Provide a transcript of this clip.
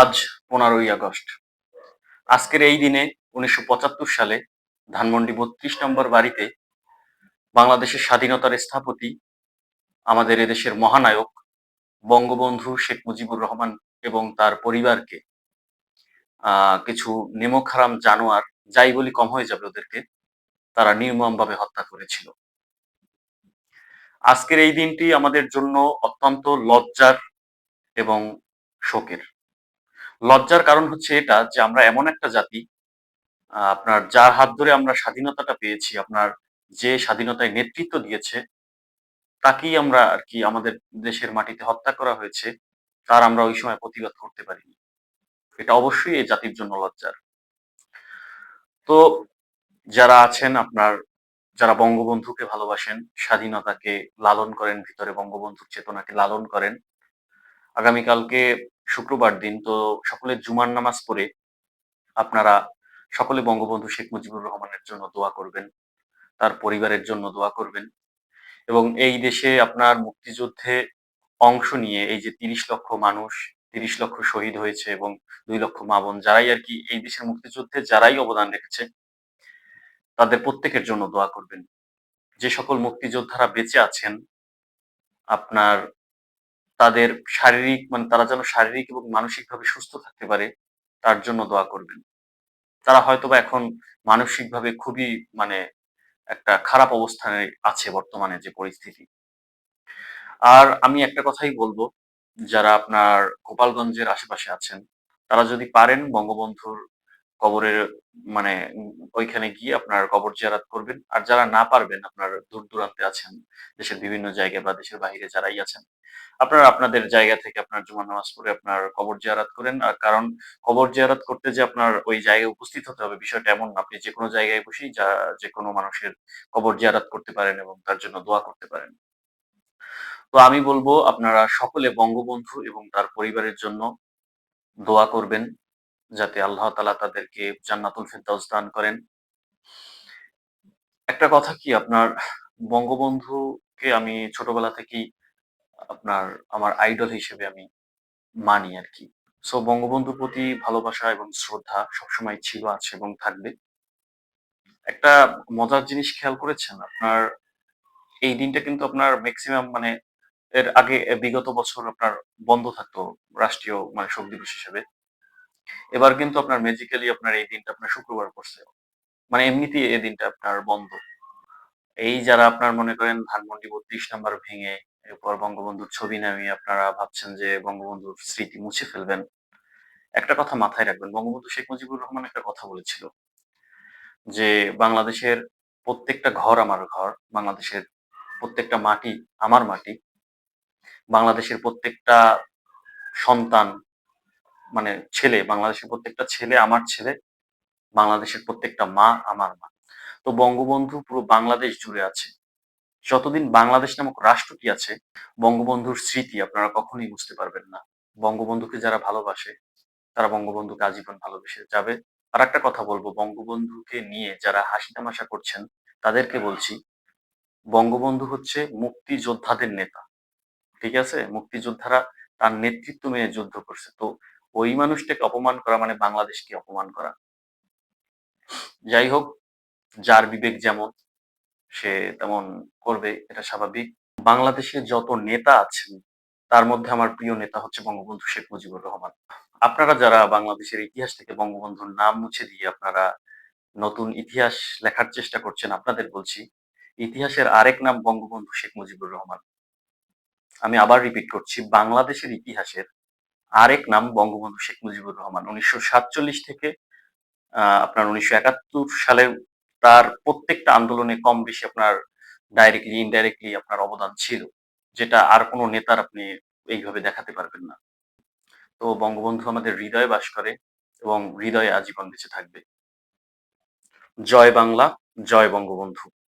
আজ পনেরোই আগস্ট। আজকের এই দিনে উনিশশো পঁচাত্তর সালে ধানমন্ডি বত্রিশ নম্বর বাড়িতে বাংলাদেশের স্বাধীনতার স্থপতি, আমাদের এদেশের মহানায়ক বঙ্গবন্ধু শেখ মুজিবুর রহমান এবং তার পরিবারকে কিছু নেমখারাম জানোয়ার, যাই বলি কম হয়ে যাবে ওদেরকে, তারা নির্মমভাবে হত্যা করেছিল। আজকের এই দিনটি আমাদের জন্য অত্যন্ত লজ্জার এবং শোকের। লজ্জার কারণ হচ্ছে এটা যে আমরা এমন একটা জাতি আপনার যার হাত ধরে আমরা স্বাধীনতাটা পেয়েছি, আপনার যে স্বাধীনতায় নেতৃত্ব দিয়েছে, তাকেই আমরা আর কি আমাদের দেশের মাটিতে হত্যা করা হয়েছে, তার আমরা ওই সময় প্রতিবাদ করতে পারিনি। এটা অবশ্যই এই জাতির জন্য লজ্জার। তো যারা আছেন আপনার, যারা বঙ্গবন্ধুকে ভালোবাসেন, স্বাধীনতাকে লালন করেন, ভিতরে বঙ্গবন্ধুর চেতনাকে লালন করেন, আগামীকালকে শুক্রবার দিন, তো সকলে জুমার নামাজ পড়ে আপনারা সকলে বঙ্গবন্ধু শেখ মুজিবুর রহমানের জন্য দোয়া করবেন, তার পরিবারের জন্য দোয়া করবেন এবং এই দেশে আপনার মুক্তিযুদ্ধে অংশ নিয়ে এই যে তিরিশ লক্ষ মানুষ, তিরিশ লক্ষ শহীদ হয়েছে এবং দুই লক্ষ মা বোন যারাই আর কি এই দেশের মুক্তিযুদ্ধে যারাই অবদান রেখেছে, তাদের প্রত্যেকের জন্য দোয়া করবেন। যে সকল মুক্তিযোদ্ধারা বেঁচে আছেন, আপনার তাদের শারীরিক মানে তারা যেন শারীরিক এবং মানসিকভাবে সুস্থ থাকতে পারে, তার জন্য দোয়া করবেন। তারা হয়তোবা এখন মানসিকভাবে খুবই মানে একটা খারাপ অবস্থানে আছে বর্তমানে যে পরিস্থিতি। আর আমি একটা কথাই বলব, যারা আপনার গোপালগঞ্জের আশেপাশে আছেন, তারা যদি পারেন বঙ্গবন্ধুর কবরের মানে ওইখানে গিয়ে আপনার কবর জিয়ারাত করবেন। আর যারা না পারবেন, আপনার দূর দূরান্তে আছেন, দেশের বিভিন্ন জায়গায় বা দেশের বাইরে যারাই আছেন, আপনারা আপনাদের জায়গা থেকে আপনার জুমার নামাজ পড়ে আপনার কবর জিয়ারাত করেন। আর কারণ কবর জিয়ারাত করতে যে আপনার ওই জায়গায় উপস্থিত হতে হবে বিষয়টা এমন আপনি যে কোনো জায়গায় বসেই যা যে কোনো মানুষের কবর জিয়ারাত করতে পারেন এবং তার জন্য দোয়া করতে পারেন। তো আমি বলব, আপনারা সকলে বঙ্গবন্ধু এবং তার পরিবারের জন্য দোয়া করবেন। যাতে আল্লাহ তালা তাদেরকে জান্নাতুল ফেরদাউস দান করেন। একটা কথা কি, আপনার বঙ্গবন্ধুকে আমি ছোটবেলা থেকেই আপনার, আমার আইডল হিসেবে আমি মানি আর কি। সো বঙ্গবন্ধুর প্রতি ভালোবাসা এবং শ্রদ্ধা সবসময় ছিল, আছে এবং থাকবে। একটা মজার জিনিস খেয়াল করেছেন আপনার, এই দিনটা কিন্তু আপনার ম্যাক্সিমাম মানে এর আগে বিগত বছর আপনার বন্ধ থাকতো রাষ্ট্রীয় মানে শোক দিবস হিসেবে। এবার কিন্তু আপনার ম্যাজিক্যালি আপনার এই দিনটা আপনার শুক্রবার পড়ছে। মানে এমনিতেই এই দিনটা আপনার বন্ধ। এই যারা আপনার মনে করেন ধানমন্ডি বত্রিশ নাম্বার ভেঙে এরপর বঙ্গবন্ধুর ছবি নামিয়ে আপনারা ভাবছেন যে বঙ্গবন্ধুর স্মৃতি মুছে ফেলবেন, একটা কথা মাথায় রাখবেন। বঙ্গবন্ধু শেখ মুজিবুর রহমান একটা কথা বলেছিল যে, বাংলাদেশের প্রত্যেকটা ঘর আমার ঘর, বাংলাদেশের প্রত্যেকটা মাটি আমার মাটি, বাংলাদেশের প্রত্যেকটা সন্তান মানে ছেলে, বাংলাদেশের প্রত্যেকটা ছেলে আমার ছেলে, বাংলাদেশের প্রত্যেকটা মা আমার মা। তো বঙ্গবন্ধু পুরো বাংলাদেশ জুড়ে আছে। যতদিন বাংলাদেশ নামক রাষ্ট্রটি আছে, বঙ্গবন্ধুর স্মৃতি আপনারা কখনোই বুঝতে পারবেন না। বঙ্গবন্ধুকে যারা ভালোবাসে, তারা বঙ্গবন্ধুকে আজীবন ভালোবেসে যাবে। আর একটা কথা বলব, বঙ্গবন্ধুকে নিয়ে যারা হাসি তামাশা করছেন, তাদেরকে বলছি, বঙ্গবন্ধু হচ্ছে মুক্তিযোদ্ধাদের নেতা। ঠিক আছে? মুক্তিযোদ্ধারা তার নেতৃত্ব মেনে যুদ্ধ করছে। তো ওই মানুষটাকে অপমান করা মানে বাংলাদেশকে অপমান করা। যাই হোক যার বিবেক যেমন, সে তেমন করবে, এটা স্বাভাবিক। বাংলাদেশে যত নেতা আছেন, তার মধ্যে আমার প্রিয় নেতা হচ্ছে বঙ্গবন্ধু শেখ মুজিবুর রহমান। আপনারা যারা বাংলাদেশের ইতিহাস থেকে বঙ্গবন্ধুর নাম মুছে দিয়ে আপনারা নতুন ইতিহাস লেখার চেষ্টা করছেন, আপনাদের বলছি, ইতিহাসের আরেক নাম বঙ্গবন্ধু শেখ মুজিবুর রহমান। আমি আবার রিপিট করছি, বাংলাদেশের ইতিহাসের আরেক নাম বঙ্গবন্ধু শেখ মুজিবুর রহমান। উনিশশো সাতচল্লিশ থেকে আপনার উনিশশো একাত্তর সালের তার প্রত্যেকটা আন্দোলনে কম বেশি আপনার ডাইরেক্টলি ইনডাইরেক্টলি আপনার অবদান ছিল, যেটা আর কোনো নেতার আপনি এইভাবে দেখাতে পারবেন না। তো বঙ্গবন্ধু আমাদের হৃদয়ে বাস করে এবং হৃদয়ে আজীবন বেঁচে থাকবে। জয় বাংলা, জয় বঙ্গবন্ধু।